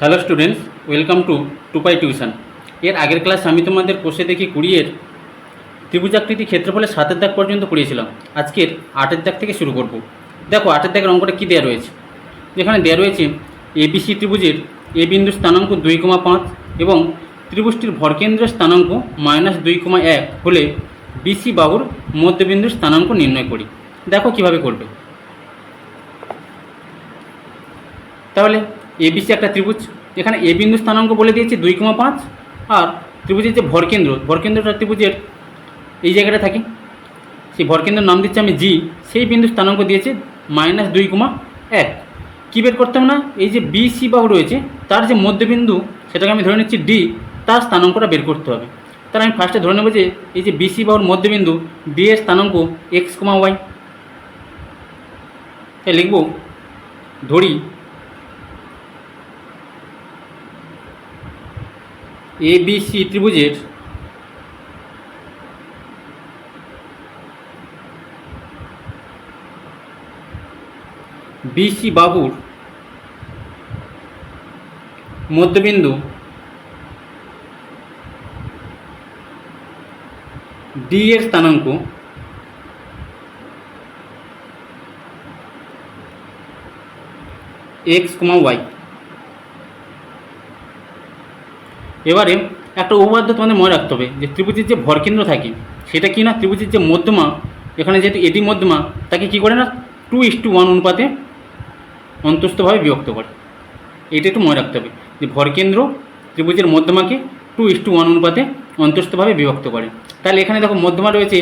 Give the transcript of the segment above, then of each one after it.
Hello students, welcome to Tupai tuition. এর আগের class আমি তোমাদের কোষে দেখি কুড়িয়ের ত্রিভুজাকৃতি ক্ষেত্রফলের সাতের দাগ পর্যন্ত পড়িয়েছিলাম আজকের আটের দাগ থেকে শুরু করব। দেখো, আটের দাগের অঙ্কটা কী দেওয়া রয়েছে? যেখানে দেওয়া রয়েছে এবিসি ত্রিভুজের এ বিন্দুর স্থানাঙ্ক দুই কমা পাঁচ এবং ত্রিভুজটির ভরকেন্দ্রের স্থানাঙ্ক মাইনাস দুই কমা এক হলে বিসি বাহুর মধ্যবিন্দুর স্থানাঙ্ক নির্ণয় করি। দেখো কীভাবে করবে। তাহলে এবিসি একটা ত্রিভুজ, এখানে এ বিন্দু স্থানাঙ্ক বলে দিয়েছে দুই কমা পাঁচ, আর ত্রিভুজের যে ভরকেন্দ্র। ভরকেন্দ্রটা ত্রিভুজের এই জায়গাটা থাকে। সেই ভরকেন্দ্রের নাম দিচ্ছি আমি জি, সেই বিন্দু স্থানাঙ্ক দিয়েছে মাইনাস দুই কমা এক। কী বের করতাম না? এই যে বি সি বাহু রয়েছে, তার যে মধ্যবিন্দু, সেটাকে আমি ধরে নিচ্ছি ডি, তার স্থানাঙ্কটা বের করতে হবে। তাহলে আমি ফার্স্টে ধরে নেব যে এই যে বিসি বাহুর মধ্যবিন্দু, ডি এর স্থানাঙ্ক এক্স কমা ওয়াই। তাই লিখব, ধরি এ বি সি ত্রিভুজের বিসি বাহুর মধ্যবিন্দু ডি এর স্থানাঙ্ক এক্স কমা ওয়াই এবারে একটা উপপাদ্য তোমাদের মনে রাখতে হবে যে ত্রিভুজের যে ভরকেন্দ্র থাকে, সেটা কি না? ত্রিভুজের যে মধ্যমা, এখানে যেহেতু এটি মধ্যমা, তাকে কি করে না? টু ইস টু ওয়ান অনুপাতে অন্তস্থভাবে বিভক্ত করে। এটা একটু মনে রাখতে হবে যে ভরকেন্দ্র ত্রিভুজের মধ্যমাকে টু ইস টু ওয়ান অনুপাতে অন্তস্থভাবে বিভক্ত করে। তাহলে এখানে দেখো মধ্যমা রয়েছে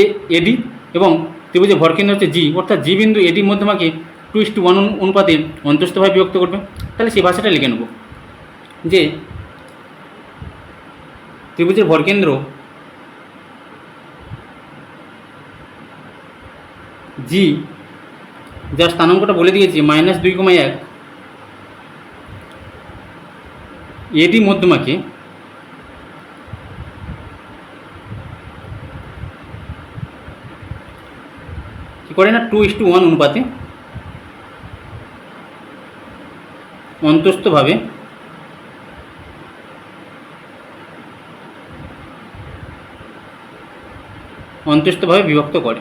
এ এডি এবং ত্রিভুজের ভরকেন্দ্র হচ্ছে জি অর্থাৎ জি বিন্দু এডি মধ্যমাকে টু ইস টু ওয়ান অনুপাতে অন্তস্থভাবে বিভক্ত করবে। তাহলে সেই ভাষাটা লিখে নেব যে ত্রিভুজের ভরকেন্দ্র জি যার স্থানাঙ্কটা বলে দিয়েছি, মাইনাস দুই কমা এক। এডি মধ্যমাকে। কী করে না? টু ইস টু ওয়ান অনুপাতে। অন্তস্থভাবে। অন্তস্থভাবে বিভক্ত করে।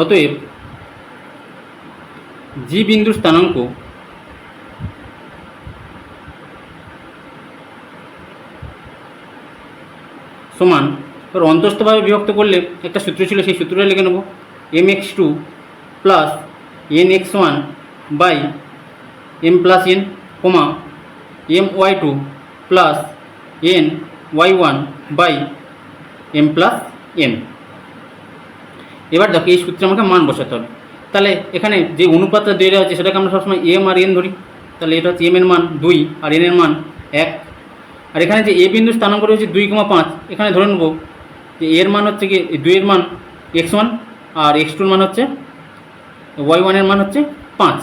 অতএব জি বিন্দুর স্থানাঙ্ক সমান এবার অন্তস্থভাবে বিভক্ত করলে একটা সূত্র ছিল, সেই সূত্রটা লিখে নেব। M X two plus N X one by M plus N comma M Y two plus N Y one by M plus N এবার দেখো, এই সূত্রে আমাকে মান বসাতে হবে। তাহলে এখানে যে অনুপাতটা দেওয়া হচ্ছে সেটাকে আমরা সবসময় এম আর এন ধরি। তাহলে এটা হচ্ছে এম এর মান দুই আর এন এর মান এক। আর এখানে যে এ বিন্দু স্থানাঙ্ক রয়েছে দুই কমা পাঁচ, এখানে ধরে নেব যে এর মান হচ্ছে কি দুইয়ের মান এক্স ওয়ান আর এক্স টুর মান হচ্ছে ওয়াই ওয়ানের মান হচ্ছে পাঁচ।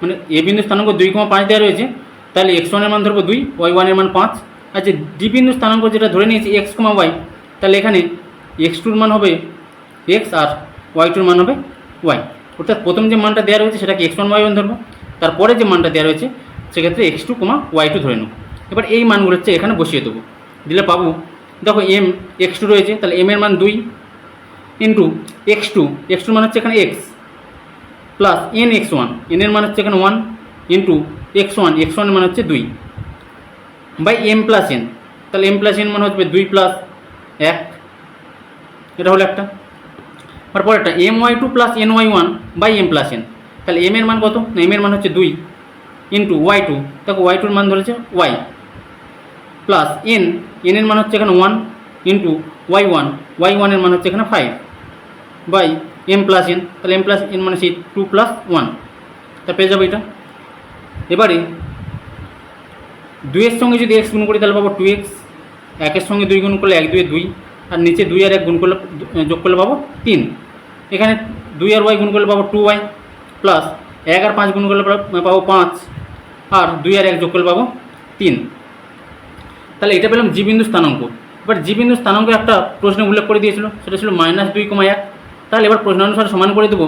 মানে এ বিন্দু স্থানাঙ্ক দুই কমা পাঁচ দেওয়া রয়েছে, তাহলে এক্স ওয়ানের মান ধরবো দুই ওয়াই ওয়ানের মান পাঁচ। ডি বিন্দু স্থানাঙ্ক যেটা ধরে নিয়েছি এক্স কমা ওয়াই তাহলে এখানে এক্স টুর মান হবে এক্স আর ওয়াই টুর মান হবে ওয়াই অর্থাৎ প্রথম যে মানটা দেওয়া রয়েছে, সেটাকে এক্স ওয়ান ওয়াই ওয়ান ধরবো। তারপরে যে মানটা দেওয়া রয়েছে, সেক্ষেত্রে X two comma Y two ধরে নেব। এবার এই মানগুলো হচ্ছে এখানে বসিয়ে দেবো। দিলে পাবো, দেখো এম এক্স টু রয়েছে, তাহলে এম এর মান দুই into X two X two মান হচ্ছে এখানে X plus N X one N এর মান হচ্ছে এখানে one into X one X one মান হচ্ছে দুই। By M plus N. তাহলে এম প্লাস এন মানে হচ্ছে দুই প্লাস এক। এটা হলো একটা। তারপর একটা M Y two plus N Y one by M plus N. তাহলে এম এর মান কত? না, এম এর মান হচ্ছে দুই ইন্টু ওয়াই টু। দেখো, ওয়াই টুর মান ধরেছে ওয়াই। প্লাস এন এন এর মান হচ্ছে এখানে one into Y one. Y ওয়ানের মান হচ্ছে এখানে five by M plus N. তাহলে এম প্লাস এন মানে সেই টু প্লাস ওয়ান। তা পেয়ে যাব এটা। এবারে দুইয়ের সঙ্গে যদি এক্স গুণ করি তাহলে পাবো টু এক্স একের সঙ্গে দুই গুণ করলে এক দুয়ে দুই, আর নিচে দুই আর এক গুণ করলে, যোগ করলে পাবো তিন। এখানে দুই আর ওয়াই গুণ করলে পাবো টু ওয়াই প্লাস এক আর পাঁচ গুণ করলে পাবো পাঁচ, আর দুই আর এক যোগ করলে পাবো তিন। তাহলে এটা পেলাম জি বিন্দু স্থানাঙ্ক। এবার জি বিন্দু স্থানাঙ্ক একটা প্রশ্নে উল্লেখ করে দিয়েছিল, সেটা ছিল মাইনাস দুই কমা এক। তাহলে এবার প্রশ্ন অনুসারে সমান করে দেবো।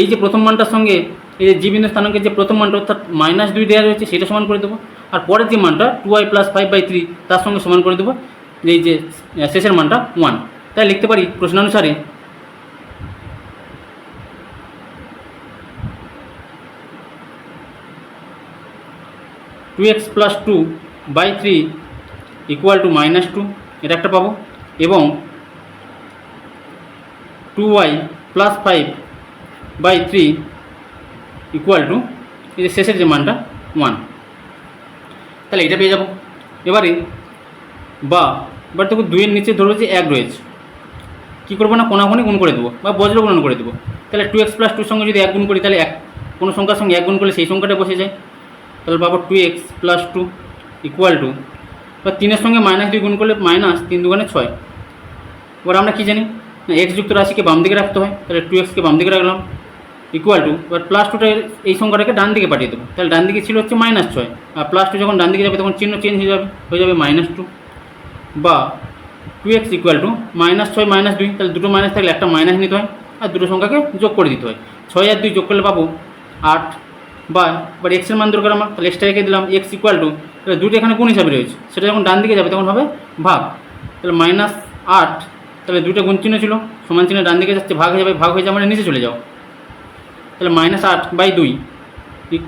এই যে প্রথম মানটার সঙ্গে এই যে জি বিন্দু স্থানাঙ্কের যে প্রথম মানটা, অর্থাৎ মাইনাস দুই দেওয়া রয়েছে, সেটা সমান করে দেবো। আর পরের যে মানটা two Y plus five by three তার সঙ্গে সমান করে দেবো। এই যে শেষের মানটা ওয়ান তাই লিখতে পারি প্রশ্নানুসারে। Two X plus two by three equal to minus two এটা একটা পাবো। এবং two Y plus five by three equal to এই যে শেষের যে মানটা ওয়ান তাহলে এটা পেয়ে যাব। এবারে বা, এবার দেখো দুইয়ের নিচে ধরো যে এক রয়েছে। কী করব না কোনাগুনি গুণ করে দেবো, বা বজ্র গুণন করে দেবো। তাহলে টু এক্স প্লাস টুর সঙ্গে যদি এক গুণ করি, তাহলে এক, কোনো সংখ্যার সঙ্গে এক গুণ করলে সেই সংখ্যাটা বসে যায়। তাহলে পাবো two X plus two equal to বা তিনের সঙ্গে মাইনাস দুই গুণ করলে মাইনাস তিন দুগুণে ছয়। এবার আমরা কী জানি? না এক্স যুক্ত রাশিকে বাম দিকে রাখতে হয়, তাহলে টু এক্সকে বাম দিকে রাখলাম। ইকুয়াল টু এবার প্লাস টুটা এই সংখ্যাটাকে ডান দিকে পাঠিয়ে দেবো। তাহলে ডান দিকে ছিল হচ্ছে মাইনাস ছয়, আর প্লাস টু যখন ডান দিকে যাবে তখন চিহ্ন চেঞ্জ হয়ে যাবে হয়ে যাবে মাইনাস টু বা two X equal to minus ছয় মাইনাস দুই, তাহলে দুটো মাইনাস থাকলে একটা মাইনাস নিতে হয়, আর দুটো সংখ্যাকে যোগ করে দিতে হয়। ছয় আর দুই যোগ করলে পাবো আট। বা এবার এক্সের মান দরকার আমার, তাহলে এক্সটা রেখে দিলাম এক্স ইকুয়াল টু তাহলে দুটো এখানে কোন হিসাবে রয়েছে, সেটা যখন ডান দিকে যাবে তখন হবে ভাগ। তাহলে মাইনাস আট, তাহলে দুটো গুণ চিহ্ন ছিল, সমান চিহ্ন ডান দিকে যাচ্ছে, ভাগ হয়ে যাবে, ভাগ হয়ে যাবে মানে নিচে চলে যাও। তাহলে মাইনাস আট বাই দুই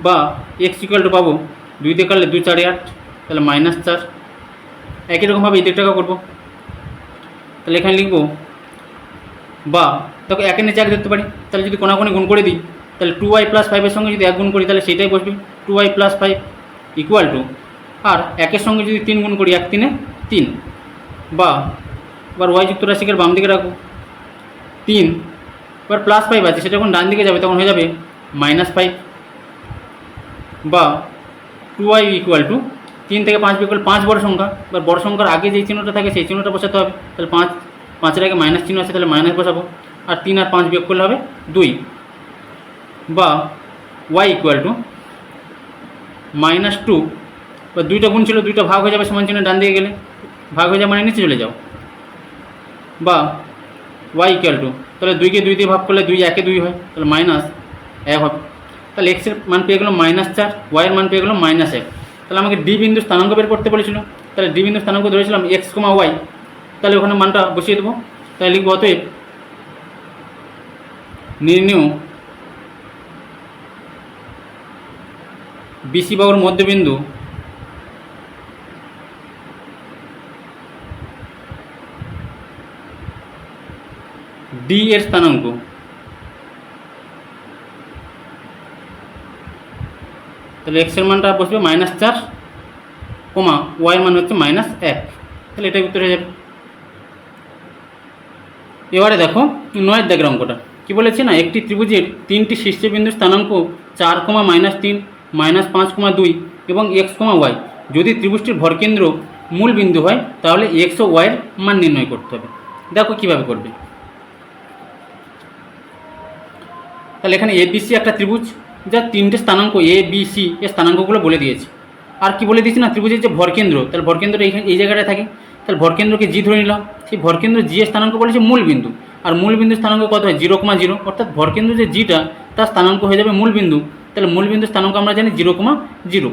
বা এক্স ইকুয়াল টু পাবো। দুই দিয়ে কাটলে দুই, চারে, আট, তাহলে মাইনাস চার। একই রকমভাবে এই দিকটাকে করব। তাহলে এখানে লিখব বা। দেখো একের নিচে এক ধরতে পারি। তাহলে যদি কোনাকোনি গুণ করে দিই, তাহলে টু ওয়াই প্লাস ফাইভের সঙ্গে যদি এক গুণ করি, তাহলে সেটাই বসবে। Two Y plus five equal to আর একের সঙ্গে যদি তিন গুণ করি, এক তিনে তিন। বা, এবার ওয়াই যুক্ত রাশিকে বাম দিকে রাখব। তিন এবার প্লাস ফাইভ আছে, সেটা যখন ডান দিকে যাবে তখন হয়ে যাবে মাইনাস ফাইভ বা টু ওয়াই ইকুয়াল টু তিন থেকে পাঁচ বিকল পাঁচ বড় সংখ্যা। এবার বড় সংখ্যার আগে যেই চিহ্নটা থাকে সেই চিহ্নটা বসাতে হবে। তাহলে পাঁচ, পাঁচের আগে মাইনাস চিহ্ন আছে, তাহলে মাইনাস বসাবো। আর তিন আর পাঁচ বিয়োগ করলে হবে দুই বা Y equal to minus two বা দুইটা গুণ ছিল, দুইটা ভাগ হয়ে যাবে সমান চিহ্ন ডান দিকে গেলে। ভাগ হয়ে যাবে মানে নিচে চলে যাও। বা ওয়াই ইকুয়াল টু তাহলে দুইকে দুই দিয়ে ভাগ করলে দুই, একে দুই হয়, তাহলে মাইনাস এক হবে। তাহলে এক্সের মান পেয়ে গেলো মাইনাস চার ওয়াইয়ের মান পেয়ে গেলো মাইনাস এক। তাহলে আমাকে ডি বিন্দু স্থানাঙ্ক বের করতে বলেছিল, তাহলে ডি বিন্দু স্থানাঙ্ক ধরেছিলাম এক্স কমা ওয়াই তাহলে ওখানে মানটা বসিয়ে দেবো। তাহলে লিখব অতএব নির্ণয় বিসি বাহুর মধ্যবিন্দু ডি এর স্থানাঙ্ক। তাহলে এক্সের মানটা বসবে মাইনাস চার কমা ওয়াইয়ের মান হচ্ছে মাইনাস এক। তাহলে এটাই উত্তর হয়ে যাবে। এবারে দেখো নয়ের দাগের অঙ্কটা। কী বলেছে না? একটি ত্রিভুজের তিনটি শীর্ষবিন্দুর স্থানাঙ্ক চার কমা মাইনাস তিন মাইনাস পাঁচ কমা দুই এবং এক্স কমা ওয়াই যদি ত্রিভুজটির ভরকেন্দ্র মূল বিন্দু হয়, তাহলে এক্স ও ওয়াইয়ের মান নির্ণয় করতে হবে। দেখো কীভাবে করবে। তাহলে এখানে এ বি সি একটা ত্রিভুজ, যা তিনটে স্থানাঙ্ক এ বি সি এর স্থানাঙ্কগুলো বলে দিয়েছে। আর কি বলে দিয়েছি না? ত্রিভুজের যে ভরকেন্দ্র তাহলে ভরকেন্দ্র এইখানে এই জায়গাটায় থাকে। তাহলে ভরকেন্দ্রকে জি ধরে নিলাম। সেই ভরকেন্দ্র জি স্থানাঙ্ক বলেছে মূল বিন্দু। আর মূল বিন্দুর স্থানাঙ্ক কত হয়? Zero comma zero. অর্থাৎ ভরকেন্দ্র যে জিটা তার স্থানাঙ্ক হয়ে যাবে মূল বিন্দু। তাহলে মূল বিন্দুর স্থানাঙ্ক আমরা জানি জিরো কমা জিরো।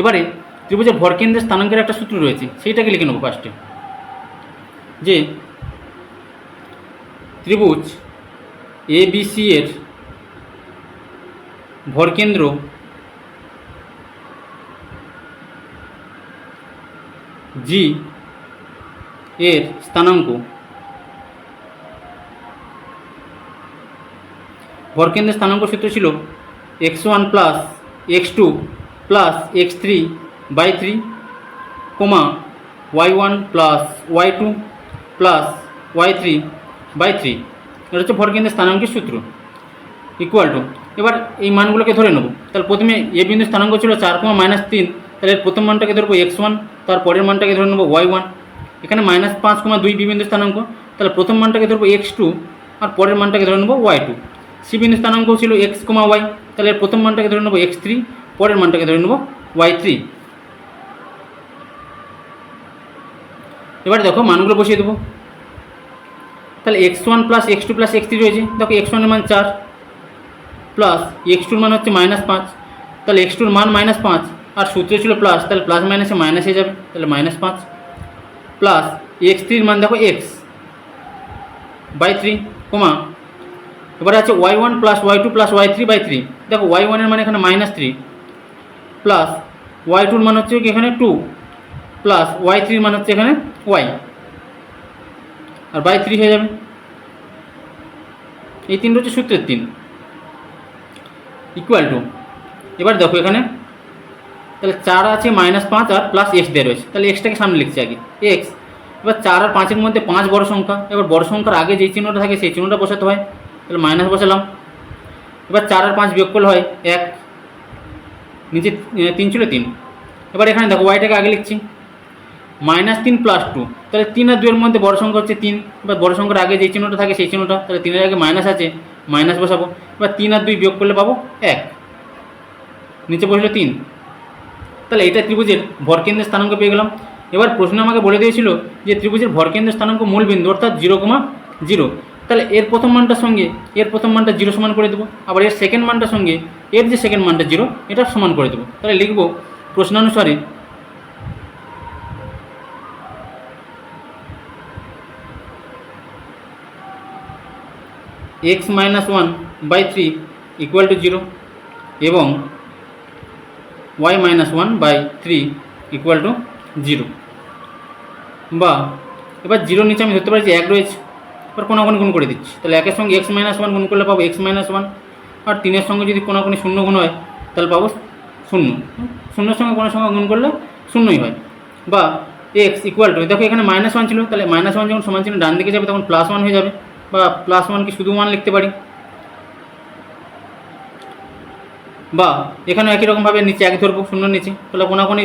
এবারে ত্রিভুজের ভরকেন্দ্রের স্থানাঙ্কের একটা সূত্র রয়েছে। সেইটাকে লিখে নেব ফার্স্টে যে ত্রিভুজ এ বি সি এর ভরকেন্দ্র। জি, এর স্থানাঙ্ক। ভরকেন্দ্রের স্থানাঙ্ক সূত্র ছিল X one plus X two plus X three by three comma Y one plus Y two plus Y three by three. এটা হচ্ছে ভরকেন্দ্রের স্থানাঙ্কের সূত্র। ইকুয়াল টু এবার এই মানগুলোকে ধরে নেব। তাহলে প্রথমে এ বিন্দু স্থানাঙ্ক ছিল চার কমা মাইনাস তিন। তাহলে প্রথম মানটাকে ধরবো এক্স ওয়ান তার পরের মানটাকে ধরে নেব ওয়াই ওয়ান এখানে মাইনাস পাঁচ কমা দুই বি বিন্দু স্থানাঙ্ক। তাহলে প্রথম মানটাকে ধরবো এক্স টু আর পরের মানটাকে ধরে নেব ওয়াই টু সি বিন্দু স্থানাঙ্ক ছিল এক্স কমা ওয়াই তাহলে প্রথম মানটাকে ধরে নেব এক্স থ্রি পরের মানটাকে ধরে নেব ওয়াই থ্রি এবার দেখো মানগুলো বসিয়ে দেবো। তাহলে X one plus X two plus X three রয়েছে। দেখো এক্স ওয়ানের মান চার। প্লাস এক্স টুর মান হচ্ছে মাইনাস পাঁচ। তাহলে এক্স টুর মান মাইনাস পাঁচ। আর সূত্রে ছিল প্লাস তাহলে প্লাস মাইনাসে মাইনাস হয়ে যাবে। তাহলে মাইনাস পাঁচ। প্লাস এক্স থ্রির মান দেখো এক্স বাই থ্রি কমা এবারে আছে Y one plus Y two plus Y three by three দেখো ওয়াই ওয়ানের মানে এখানে মাইনাস থ্রি প্লাস ওয়াই টুর মান হচ্ছে কি এখানে টু প্লাস ওয়াই থ্রির মান হচ্ছে এখানে ওয়াই আর বাই থ্রি হয়ে যাবে। এই তিনটা হচ্ছে সূত্রের তিন। ইকুয়াল টু এবার দেখো এখানে। তাহলে চার আছে মাইনাস পাঁচ আর প্লাস এক্স দেওয়া রয়েছে। তাহলে এক্সটাকে সামনে লিখছি আগে। এক্স এবার চার আর পাঁচের মধ্যে পাঁচ বড় সংখ্যা। এবার বড় সংখ্যার আগে যেই চিহ্নটা থাকে সেই চিহ্নটা বসাতে হয়। তাহলে মাইনাস বসালাম। এবার চার আর পাঁচ বিয়োগ করলে হয় এক। নিচে তিন ছিল তিন। এবার এখানে দেখো ওয়াইটাকে আগে লিখছি। মাইনাস তিন প্লাস টু তাহলে তিন আর দুয়ের মধ্যে বড় সংখ্যা হচ্ছে তিন। এবার বড় সংখ্যার আগে যেই চিহ্নটা থাকে সেই চিহ্নটা। তাহলে তিনের আগে মাইনাস আছে। মাইনাস বসাবো। এবার তিন আর দুই বিয়োগ করলে পাবো এক। নিচে বসল তিন। তাহলে এটা ত্রিভুজের ভরকেন্দ্রের স্থানাঙ্ক পেয়ে গেলাম। এবার প্রশ্ন আমাকে বলে দিয়েছিল যে ত্রিভুজের ভরকেন্দ্রের স্থানাঙ্ক মূল বিন্দু, অর্থাৎ জিরো কমা জিরো। তাহলে এর প্রথম মানটার সঙ্গে এর প্রথম মানটা জিরো সমান করে দেবো। আবার এর সেকেন্ড মানটার সঙ্গে এর যে সেকেন্ড মানটা জিরো, এটা সমান করে দেবো। তাহলে লিখব প্রশ্নানুসারে X minus one by three equal to zero এবং Y minus one by three equal to zero বা, এবার জিরোর নিচে আমি ধরতে পারি যে এক রয়েছে। এবার কোনাকুনি গুণ করে দিচ্ছি। তাহলে একের সঙ্গে এক্স মাইনাস ওয়ান গুণ করলে পাবো এক্স মাইনাস ওয়ান আর তিনের সঙ্গে যদি কোনাকুনি শূন্য গুণ হয়, তাহলে পাবো শূন্য। শূন্যর সঙ্গে কোনো সঙ্গে গুণ করলে শূন্যই হয়। বা এক্স ইকুয়াল টু দেখো এখানে মাইনাস ওয়ান ছিল, তাহলে মাইনাস ওয়ান যখন সমান চিহ্ন ডান দিকে যাবে, তখন প্লাস ওয়ান হয়ে যাবে। বা প্লাস ওয়ানকে শুধু ওয়ান লিখতে পারি? বা এখানেও একই রকমভাবে নিচে এক ধরবো শূন্যর নিচে। তাহলে কোনাকুনি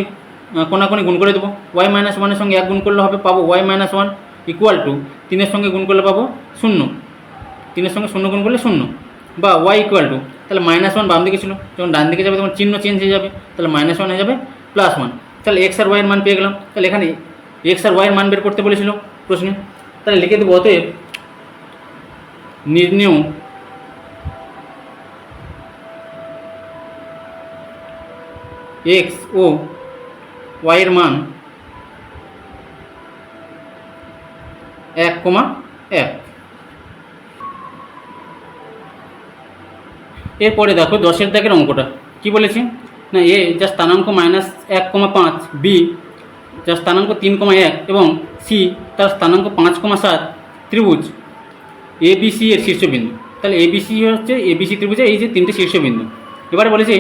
কোনাকুনি গুণ করে দেবো। ওয়াই মাইনাস ওয়ানের সঙ্গে এক গুণ করলে হবে, পাবো Y minus one equal to তিনের সঙ্গে গুণ করলে পাবো শূন্য। তিনের সঙ্গে শূন্য গুণ করলে শূন্য। বা ওয়াই ইকুয়াল টু তাহলে মাইনাস ওয়ান বাম দিকে ছিল। যখন ডান দিকে যাবে, তখন চিহ্ন চেঞ্জ হয়ে যাবে। তাহলে মাইনাস ওয়ান হয়ে যাবে প্লাস ওয়ান তাহলে এক্স আর ওয়াইয়ের মান পেয়ে গেলাম। তাহলে এখানে এক্স আর ওয়াইয়ের মান বের করতে বলেছিল প্রশ্নে। তাহলে লিখে দেবো, অতএব নির্ণয়। এক্স ও ওয়াইয়ের মান এক কমা এক। এরপরে দেখো দশের দাগের অঙ্কটা। কি বলেছে? না, এ যা স্থানাঙ্ক মাইনাস এক কমা পাঁচ, বি যার স্থানাঙ্ক তিন কমা এক এবং সি তার স্থানাঙ্ক পাঁচ কমা সাত, ত্রিভুজ। এবিসি এর শীর্ষবিন্দু। তাহলে এবিসি হচ্ছে এবিসি ত্রিভুজের এই যে তিনটে শীর্ষবিন্দু। এবারে বলেছে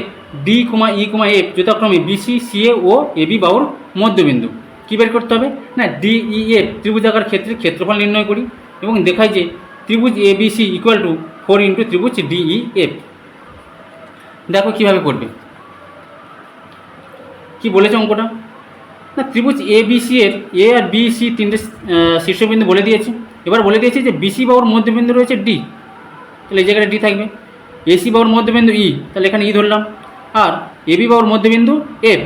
D comma E comma F যথাক্রমে বিসি সিএ ও এবি বাহুর মধ্যবিন্দু। কী বের করতে হবে? না ডি ই এফ ত্রিভুজাকার ক্ষেত্রে ক্ষেত্রফল নির্ণয় করি এবং দেখাই যে ত্রিভুজ A B C equal to four into ত্রিভুজ ডিই এফ দেখো কীভাবে করবে। কি বলেছে অঙ্কটা? না, ত্রিভুজ এ বি সি এর এ আর বি সি তিনটে শীর্ষবিন্দু বলে দিয়েছে। এবার বলে দিয়েছে যে বিসি বাহুর মধ্যবিন্দু রয়েছে ডি তাহলে এই জায়গাটা ডি থাকবে। এসি বাহুর মধ্যবিন্দু ই তাহলে এখানে ই ধরলাম। আর এবি বাহুর মধ্যবিন্দু এফ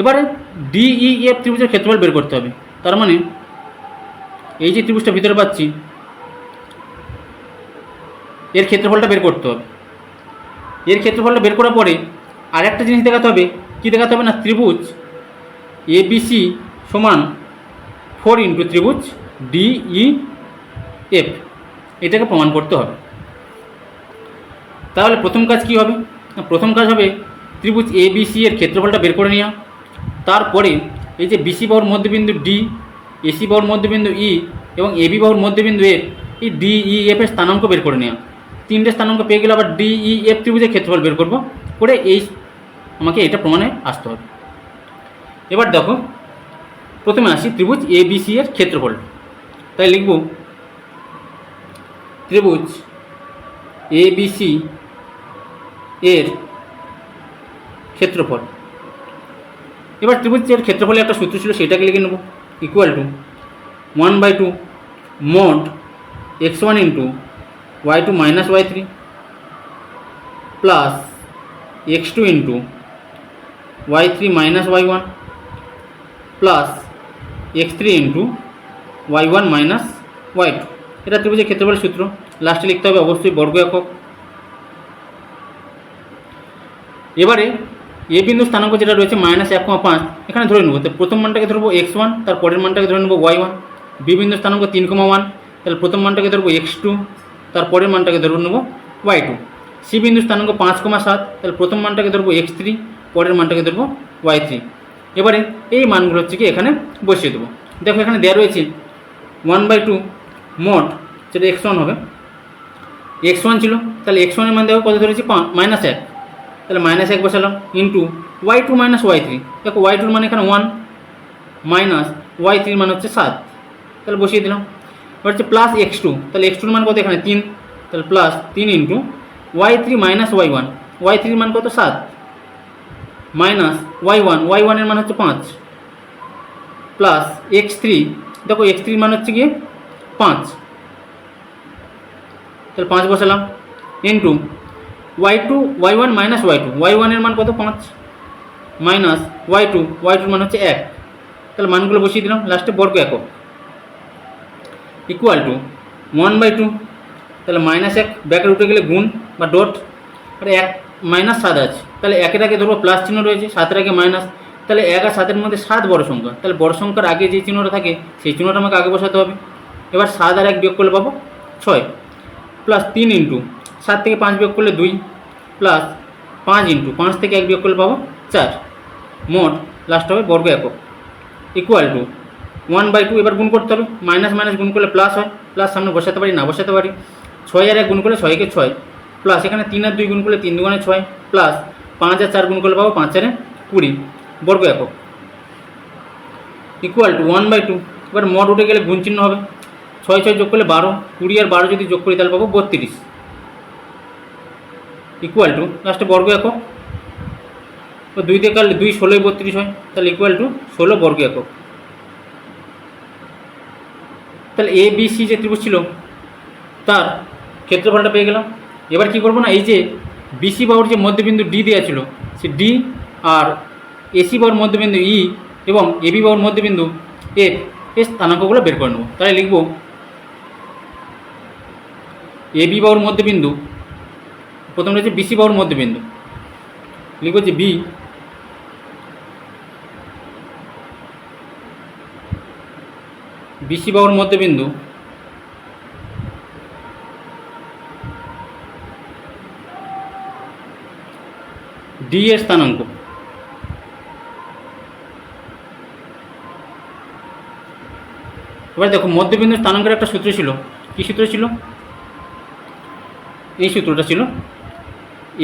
এবারে ডিই এফ ত্রিভুজের ক্ষেত্রফল বের করতে হবে। তার মানে এই যে ত্রিভুজটা ভিতরে পাচ্ছি, এর ক্ষেত্রফলটা বের করতে হবে। এর ক্ষেত্রফলটা বের করার পরে আর একটা জিনিস দেখাতে হবে। কি দেখাতে হবে না? ত্রিভুজ এবিসি সমান ফোর ইন্টু ত্রিভুজ ডিই এফ এটাকে প্রমাণ করতে হবে। তাহলে প্রথম কাজ কি হবে? প্রথম কাজ হবে ত্রিভুজ এ বি সি এর ক্ষেত্রফলটা বের করে নেওয়া। তারপরে এই যে বিসি বাহুর মধ্যবিন্দু ডি এসি বাহুর মধ্যবিন্দু ই এবং এবি বাহুর মধ্যবিন্দু এফ এই ডি ই এফ এর স্থানাঙ্ক বের করে নেওয়া। তিনটে স্থানাঙ্ক পেয়ে গেলে আবার ডি ই এফ ত্রিভুজের ক্ষেত্রফল বের করব। করে এই আমাকে এটা প্রমাণে আসতে হবে। এবার দেখো, প্রথমে আসি ত্রিভুজ এ বি সি এর ক্ষেত্রফল। তাই লিখব ত্রিভুজ এ বি সি এর ক্ষেত্রফল। এবার ত্রিভুজের ক্ষেত্রফলে একটা সূত্র ছিল সেটাকে লিখে নেব। Equal to one by two mod X one into Y two minus Y three plus X two into Y three minus Y one plus X three into Y one minus Y two এটা ত্রিভুজের ক্ষেত্রফলের সূত্র লাস্টে লিখতে হবে অবশ্যই বর্গ একক। এবারে এ বিন্দু স্থানাঙ্ক যেটা রয়েছে মাইনাস এক কমা পাঁচ, এখানে ধরে নেব। প্রথম মানটাকে ধরবো এক্স ওয়ান তার পরের মানটাকে ধরে নেব ওয়াই ওয়ান বি বিন্দু স্থানাঙ্ক তিন কমা ওয়ান তাহলে প্রথম মানটাকে ধরবো এক্স টু তার পরের মানটাকে ধরবো নেব ওয়াই টু সি বিন্দু স্থানাঙ্ক পাঁচ কমা সাত, তাহলে প্রথম মানটাকে ধরবো এক্স থ্রি পরের মানটাকে ধরবো ওয়াই থ্রি এবারে এই মানগুলো হচ্ছে কি এখানে বসিয়ে দেবো। দেখো এখানে দেওয়া রয়েছে ওয়ান বাই টু মোট যেটা এক্স ওয়ান হবে এক্স ওয়ান ছিল, তাহলে এক্স ওয়ানের মান দেখো কত ধরেছি? মাইনাস এক। তাহলে মাইনাস এক বসালাম into Y two minus Y three দেখো ওয়াই টুর মানে এখানে ওয়ান মাইনাস ওয়াই থ্রির মানে হচ্ছে সাত। তাহলে বসিয়ে দিলাম। এবার হচ্ছে প্লাস এক্স টু তাহলে এক্স টুর মান কত এখানে? তিন। তাহলে প্লাস তিন into Y three minus Y one Y থ্রির মান কত? সাত। মাইনাস ওয়াই ওয়ান ওয়াই ওয়ানের মান হচ্ছে পাঁচ। প্লাস এক্স থ্রি দেখো এক্স থ্রির মান হচ্ছে গিয়ে পাঁচ। তাহলে পাঁচ বসালাম। Into Y two Y one minus Y two Y ওয়ানের মান কত? পাঁচ। মাইনাস ওয়াই টু ওয়াই টুর মান হচ্ছে এক। তাহলে মানগুলো বসিয়ে দিলাম। লাস্টে বর্গ একক। Equal to one by two তাহলে মাইনাস এক, ব্যাকের উঠে গেলে গুণ বা ডট আর এক মাইনাস সাত আছে। তাহলে একের আগে ধরবো প্লাস চিহ্ন রয়েছে, সাতের আগে মাইনাস তাহলে এক আর সাতের মধ্যে সাত বড় সংখ্যা। তাহলে বড় সংখ্যার আগে যে চিহ্নটা থাকে, সেই চিহ্নটা আমাকে আগে বসাতে হবে। এবার সাত আর এক বিয়োগ করলে পাবো ছয় প্লাস তিন ইন্টু সাত থেকে পাঁচ বিয়োগ করলে দুই প্লাস পাঁচ ইন্টু পাঁচ থেকে এক বিয়োগ করলে পাবো চার মোট লাস্ট হবে বর্গ একক equal to one by two এবার গুণ করতে হবে মাইনাস মাইনাস গুণ করলে প্লাস হয় প্লাস সামনে বসাতে পারি না বসাতে পারি ছয় আর এক গুণ করলে ছয়কে ছয় প্লাস এখানে তিন আর দুই গুণ করলে তিন দুগুণে ছয় প্লাস পাঁচ আর চার গুণ করলে পাবো পাঁচ চারে কুড়ি বর্গ একক equal to one by two এবার মড উঠে গেলে গুণ চিহ্ন হবে ছয় ছয় যোগ করলে বারো, কুড়ি আর বারো যদি যোগ করি তাহলে পাবো বত্রিশ। ইকুয়াল টু লাস্টে বর্গ একক। তো দুই দিয়ে কাটলে দুই ষোলোই বত্রিশ হয়, তাহলে ইকুয়াল টু ষোলো বর্গ একক। তাহলে এ বি সি যে ত্রিভুজ ছিল, তার ক্ষেত্রফলটা পেয়ে গেলাম। এবার কি করব না, এই যে বিসি বাহুর যে মধ্যবিন্দু ডি দেওয়া ছিল, সে ডি আর এসি বাহুর মধ্যবিন্দু ই এবং এবি বাহুর মধ্যবিন্দু এফ এর স্থানাঙ্কগুলো বের করে নেব। তাহলে লিখব এবি বাহুর মধ্যবিন্দু প্রথম রয়েছে বিসি বাহুর মধ্যবিন্দু। লিখব যে বি। বিসি বাহুর মধ্যবিন্দু। ডি এর স্থানাঙ্ক। এবার দেখো মধ্যবিন্দু স্থানাঙ্কের একটা সূত্র ছিল। কী সূত্র ছিল? এই সূত্রটা ছিল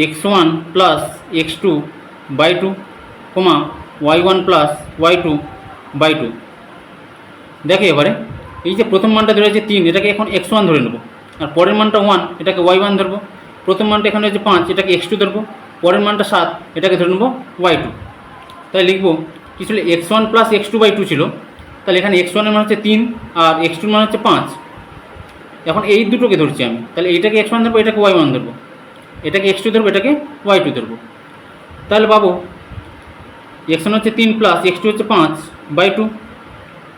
X one plus X two by two comma Y one plus Y two by two. দেখো এবারে, এই যে প্রথম মানটা ধরে আছে তিন, এটাকে এখন এক্স ওয়ান ধরে নেব। আর পরের মানটা ওয়ান, এটাকে ওয়াই ওয়ান ধরবো। প্রথম মানটা এখানে হচ্ছে পাঁচ, এটাকে এক্স টু ধরবো। পরের মানটা সাত, এটাকে ধরে নেব ওয়াই টু। তাই লিখব, কি ছিল? X one plus X two by two ছিল। তাহলে এখানে এক্স ওয়ানের মান হচ্ছে তিন আর এক্স টুর মান হচ্ছে পাঁচ। এখন এই দুটোকে ধরছি আমি। তাহলে এইটাকে এক্স ওয়ান ধরবো, এটাকে ওয়াই ওয়ান ধরবো। এটাকে এক্স টু ধরবো, এটাকে ওয়াই টু ধরবো। তাহলে পাবো এক্স ওয়ান হচ্ছে তিন প্লাস এক্স টু হচ্ছে পাঁচ বাই টু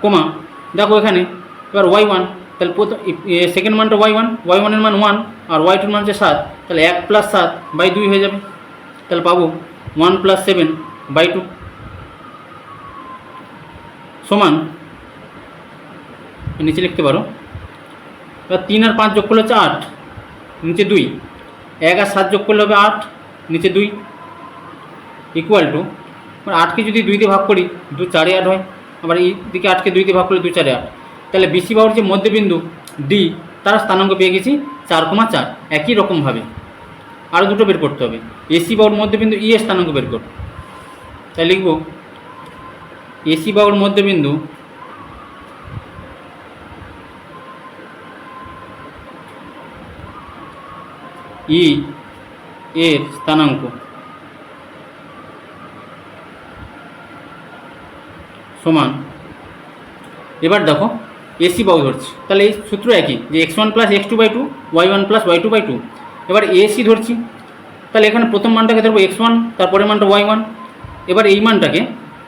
কমা। দেখো এখানে, এবার ওয়াই ওয়ান তাহলে প্রথম সেকেন্ড মানটা ওয়াই ওয়ান ওয়াই ওয়ানের মান ওয়ান আর ওয়াই টুর মান হচ্ছে সাত। তাহলে এক প্লাস সাত বাই দুই হয়ে যাবে। তাহলে পাবো one plus seven by two সমান। নিচে লিখতে পারো। এবার তিন আর পাঁচ যোগ করলে হচ্ছে আট, নিচে দুই। এক আর সাত যোগ করলে হবে আট, নিচে দুই। ইকুয়াল টু আটকে যদি দুই ভাগ করি, দু চারে আট হয়। আবার এই দিকে আটকে দুই ভাগ করলে দু চারে আট। তাহলে বিসি বাহুর যে মধ্যবিন্দু ডি তার স্থানাঙ্ক পেয়ে গেছি চার কমা চার। একই রকমভাবে আরও দুটো বের করতে হবে। এসি বাহুর মধ্যবিন্দু ই এর স্থানাঙ্ক বের কর তাই লিখব এসি বাহুর মধ্যবিন্দু ই এর স্থানাঙ্ক। সমান। এবার দেখো এসি বাহু ধরছি। তাহলে এই সূত্র একই, যে X one plus X two by two Y one plus Y two by two এবার এসি ধরছি। তাহলে এখানে প্রথম মানটাকে ধরবো এক্স ওয়ান তারপরের মানটা ওয়াই ওয়ান এবার এই মানটাকে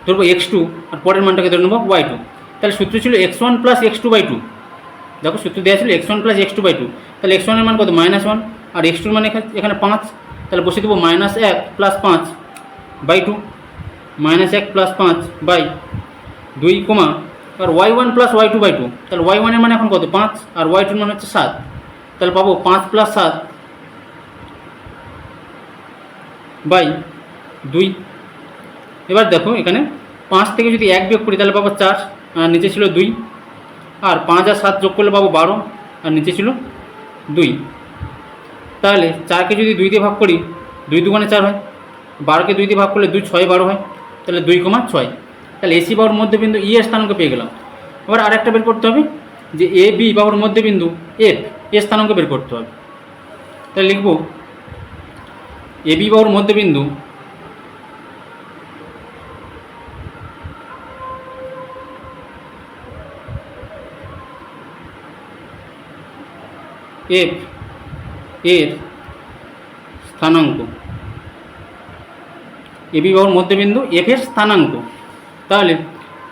ধরবো এক্স টু আর পরের মানটাকে ধরে নেব ওয়াই টু তাহলে সূত্র ছিল X one plus X two by two দেখো সূত্র দেওয়া ছিল X one plus X two by two তাহলে এক্স ওয়ানের মান কত? মাইনাস ওয়ান আর এক্স টুর মান এখানে পাঁচ, তাহলে বসে দেবো মাইনাস এক প্লাস পাঁচ বাই টু মাইনাস এক প্লাস পাঁচ বাই দুই কমা আর Y one plus Y two by two তাহলে ওয়াই ওয়ানের মানে এখন কত? পাঁচ, আর ওয়াই টুর মানে হচ্ছে সাত, তাহলে পাবো পাঁচ প্লাস সাত বাই দুই। এবার দেখো এখানে পাঁচ থেকে যদি এক বিয়োগ করি, তাহলে পাবো চার, আর নিচে ছিল দুই, আর পাঁচ আর সাত যোগ করলে পাবো বারো, আর নিচে ছিল দুই। তাহলে চারকে যদি দুই দিয়ে ভাগ করি, দুই দুগুণে চার হয়। বারোকে দুই দিয়ে ভাগ করলে দুই ছয় বারো হয়, তাহলে দুই কমা ছয়। তাহলে এসি বাহুর মধ্যবিন্দু ই এর স্থানাঙ্ক পেয়ে গেলাম। এবার আরেকটা বের করতে হবে, যে এ বি বাহুর মধ্যবিন্দু এফ, এ স্থানাঙ্ক বের করতে হবে। তাহলে লিখব, এ বি বাহুর মধ্যবিন্দু এফ এর স্থানাঙ্ক। এবি বাহুর মধ্যবিন্দু এফ এর স্থানাঙ্ক। তাহলে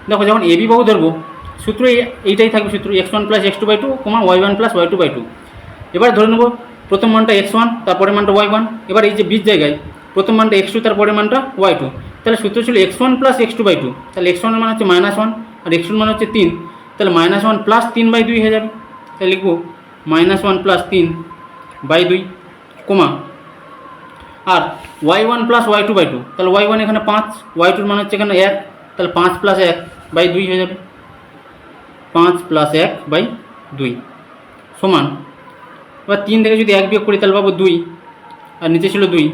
দেখো যখন এবি বাহু ধরবো, সূত্র এই- এইটাই থাকবে সূত্র X one plus X two by two comma Y one plus Y two by two. এবার ধরে নেব প্রথম মানটা এক্স ওয়ান তারপরে মানটা ওয়াই ওয়ান। এবার এই যে বীজ জায়গায় প্রথম মানটা এক্স টু তারপরে মানটা ওয়াই টু। তাহলে সূত্র ছিল X one plus X two by two. তাহলে এক্স ওয়ানের মানে হচ্ছে মাইনাস ওয়ান আর এক্স টুর মানে হচ্ছে তিন। তাহলে মাইনাস ওয়ান প্লাস তিন বাই দুই হয়ে যাবে। তাহলে লিখব মাইনাস ওয়ান প্লাস তিন বাই দুই কমা। আর Y one plus Y two by two তাহলে ওয়াই ওয়ান এখানে পাঁচ ওয়াই টুর মানে হচ্ছে এখানে এক, তাহলে পাঁচ প্লাস এক বাই দুই হয়ে যাবে। পাঁচ প্লাস এক বাই দুই সমান। এবার তিন থেকে যদি এক বিয়োগ করি, তাহলে পাবো দুই, আর নিচে ছিল দুই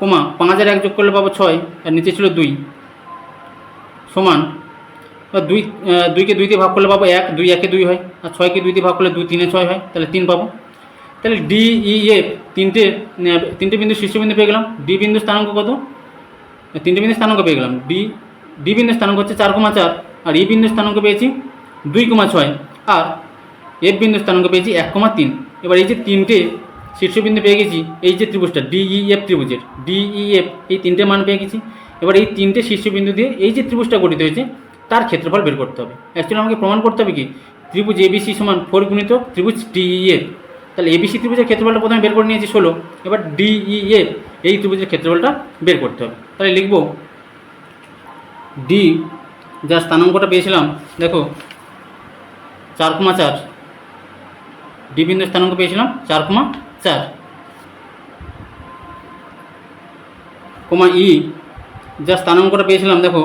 কমা। পাঁচ আর এক যোগ করলে পাবো ছয়, আর নিচে ছিল দুই সমান। এবার দুই দুইকে দুই দিয়ে ভাগ করলে পাবো এক, দুই একে দুই হয়, আর ছয়কে দুই দিয়ে ভাগ করলে দুই তিনে ছয় হয়, তাহলে তিন পাবো। তাহলে ডি ই এফ তিনটে তিনটে বিন্দু শীর্ষবিন্দু পেয়ে গেলাম। ডি বিন্দু স্থানাঙ্ক কত? তিনটে বিন্দু স্থানাঙ্ক পেয়ে গেলাম। ডি ডি বিন্দু স্থানাঙ্ক হচ্ছে চার কমা চার, আর ই বিন্দু স্থানাঙ্ক পেয়েছি দুই কমা ছয়, আর এফ বিন্দু স্থানাঙ্ক পেয়েছি এক কমা তিন। এবার এই যে তিনটে শীর্ষবিন্দু পেয়ে গেছি, এই যে ত্রিভুজটা ডিই এফ ত্রিভুজের ডিই এফ এই তিনটে মান পেয়ে গেছি। এবার এই তিনটে শীর্ষবিন্দু দিয়ে এই যে ত্রিভুজটা গঠিত হয়েছে, তার ক্ষেত্রফল বের করতে হবে। অ্যাকচুয়ালি আমাকে প্রমাণ করতে হবে কি? ত্রিভুজ এবিসি সমান ফোর গুণিত ত্রিভুজ ডিই এফ তাহলে এবিসি ত্রিভুজের ক্ষেত্রফলটা প্রথমে বের করে নিয়েছি, ষোলো। এবার ডিই এফ এই ত্রিভুজের ক্ষেত্রফলটা বের করতে হবে। তাহলে লিখব ডি যা স্থানাঙ্কটা পেয়েছিলাম, দেখো, চার কমা চার। ডি বিন্দু স্থানাঙ্ক পেয়েছিলাম, চার কমা চার। কমা ই যা স্থানাঙ্কটা পেয়েছিলাম, দেখো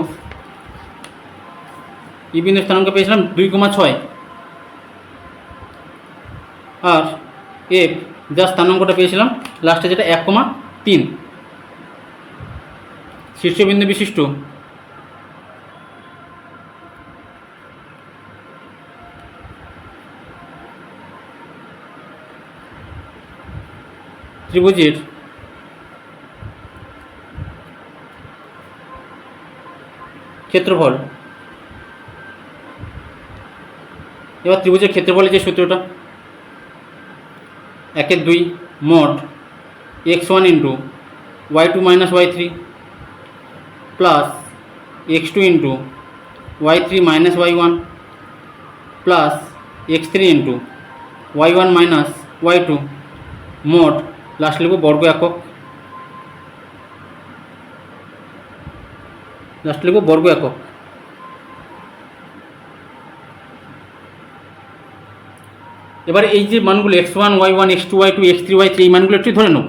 ই বিন্দু স্থানাঙ্ক পেয়েছিলাম দুই কমা ছয়। আর এফ যা স্থানাঙ্কটা পেয়েছিলাম লাস্টে যেটা এক কমা তিন। শীর্ষবিন্দু বিশিষ্ট। ত্রিভুজের ক্ষেত্রফল। এবার ত্রিভুজের ক্ষেত্রফলের যে সূত্রটা একের দুই mod X one into Y two minus Y three plus X two into Y three minus Y one plus X three into Y one minus Y two মোট লাস্ট লিখব বর্গ একক। লাস্ট লিখব বর্গ একক। এবার এই যে মানগুলো X one Y one X two Y two X three Y three এই মানগুলো একটু ধরে নেব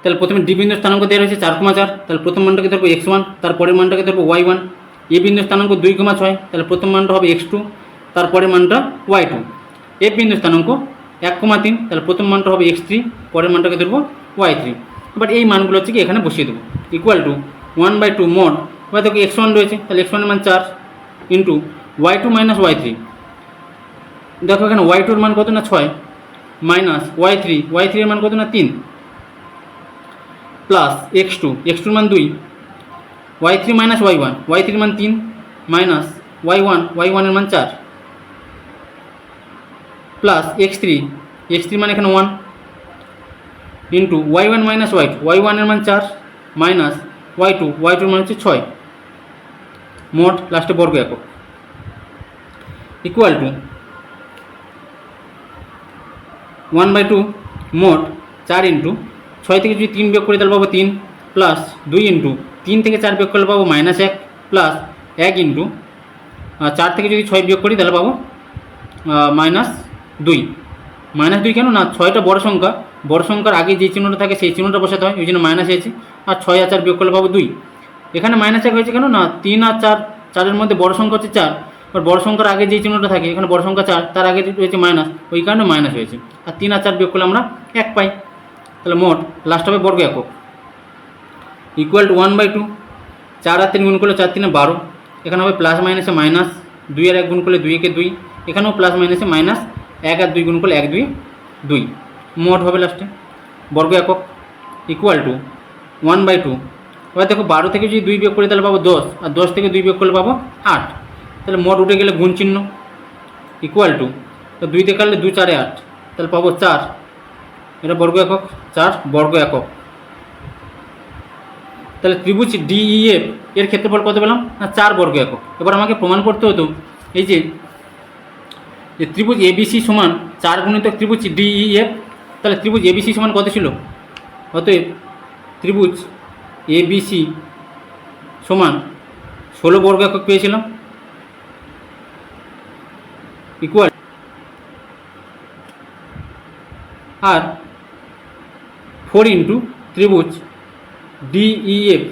তাহলে প্রথমে ডি বিন্দু স্থানাঙ্ক দেওয়া রয়েছে চার কমা চার, তাহলে প্রথম মানটাকে ধরবো এক্স ওয়ান তারপরের মানটাকে ধরবো ওয়াই ওয়ান এ বিন্দু স্থানাঙ্ক দুই কমা ছয়, তাহলে প্রথম মানটা হবে এক্স টু তারপরের মানটা ওয়াই টু এ বিন্দু স্থানাঙ্ক এক কমা তিন, তাহলে প্রথম মানটা হবে এক্স থ্রি পরের মানটাকে ধরবো ওয়াই থ্রি বাট এই মানগুলো হচ্ছে কি এখানে বসিয়ে দেবো। Equal to one by two mod এবার দেখো এক্স ওয়ান রয়েছে, তাহলে এক্স ওয়ানের মান চার into Y two minus Y three দেখো এখানে ওয়াই টুর মান কত না ছয়? মাইনাস ওয়াই থ্রি ওয়াই থ্রির মান কত না তিন? প্লাস এক্স টু এক্স টুর মান দুই। Y three minus Y one Y থ্রির মান তিন মাইনাস ওয়াই ওয়ান ওয়াই ওয়ানের মান চার। Plus X three X three মানে এখানে one into Y one minus Y two Y ওয়ানের মান চার মাইনাস ওয়াই টু ওয়াই টুর মান হচ্ছে ছয়। মোট লাস্টে বর্গ একক। Equal to one by two মোট চার ইন্টু ছয় থেকে যদি তিন বিয়োগ করি তাহলে পাবো তিন প্লাস দুই ইন্টু তিন থেকে চার বিয়োগ করলে পাবো মাইনাস এক প্লাস এক ইন্টু চার থেকে যদি ছয় বিয়োগ করি তাহলে পাবো মাইনাস দুই। মাইনাস দুই কেন? না, ছয়টা বড় সংখ্যা, বড় সংখ্যার আগে যে চিহ্নটা থাকে সেই চিহ্নটা বসাতে হয় ওই জন্য মাইনাস হয়েছে। আর ছয় আর চার বিয়োগ করলে পাবো দুই। এখানে মাইনাস এক হয়েছে কেন? না, তিন আর চার, চারের মধ্যে বড় সংখ্যা হচ্ছে চার। আর বড় সংখ্যার আগে যে চিহ্নটা থাকে, এখানে বড় সংখ্যা চার, তার আগে রয়েছে মাইনাস ওই কারণে মাইনাস হয়েছে। আর তিন আর চার বিয়োগ করলে আমরা এক পাই। তাহলে মোট লাস্ট হবে বর্গ একক। Equal to one by two চার আর তিন গুণ করলে চার, তিনে বারো। এখানে হবে প্লাস মাইনাসে মাইনাস দুই আর এক গুণ করলে দুই, একে দুই। এখানেও প্লাস মাইনাসে মাইনাস এক আর দুই গুণ করলে এক, দুই দুই। মোট হবে লাস্টে বর্গ একক equal to one by two এবার দেখো বারো থেকে যদি দুই বিয়োগ করি, তাহলে পাবো দশ। আর দশ থেকে দুই বিয়োগ করলে পাবো আট। তাহলে মোট উঠে গেলে গুণ চিহ্ন ইকুয়াল টু তো দুই দিয়ে কাটলে দু চারে আট। তাহলে পাবো চার। এটা বর্গ একক, চার বর্গ একক। তাহলে ত্রিভুজ ডিইএফ এর ক্ষেত্রফল কত পেলাম? না, চার বর্গ একক। এবার আমাকে প্রমাণ করতে হতো, এই যে যে ত্রিভুজ এবিসি সমান চার গুণিতক ত্রিভুজ ডিইএফ তাহলে ত্রিভুজ এবিসি সমান কত ছিল? অতএব ত্রিভুজ এবিসি সমান ষোলো বর্গ একক পেয়েছিলাম। ইকুয়াল আর ফোর ইন্টু ত্রিভুজ ডিইএফ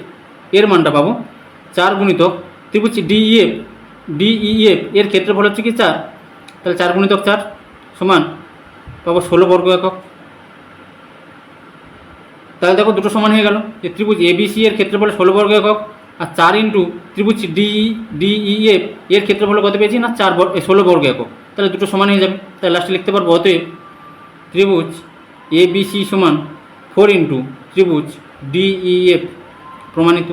এর মানটা পাবো। চার গুণিতক ত্রিভুজ ডিইএফ ডিইএফ এর ক্ষেত্রফল হচ্ছে কি চার? তাহলে চার গুণিতক চার সমান পাবো ষোলো বর্গ একক। তাহলে দেখো দুটো সমান হয়ে গেল। যে ত্রিভুজ এবিসি এর ক্ষেত্রফল ষোলো বর্গ একক, আর চার ইন্টু ত্রিভুজ ডি ডিইএফ এর ক্ষেত্রফল কত পেয়েছি না? চার বর্গ ষোলো বর্গ একক। তাহলে দুটো সমান হয়ে যাবে। তাহলে লাস্টে লিখতে পারব, অতএব ত্রিভুজ এবিসি সমান ফোর ইন্টু ত্রিভুজ ডিইএফ প্রমাণিত।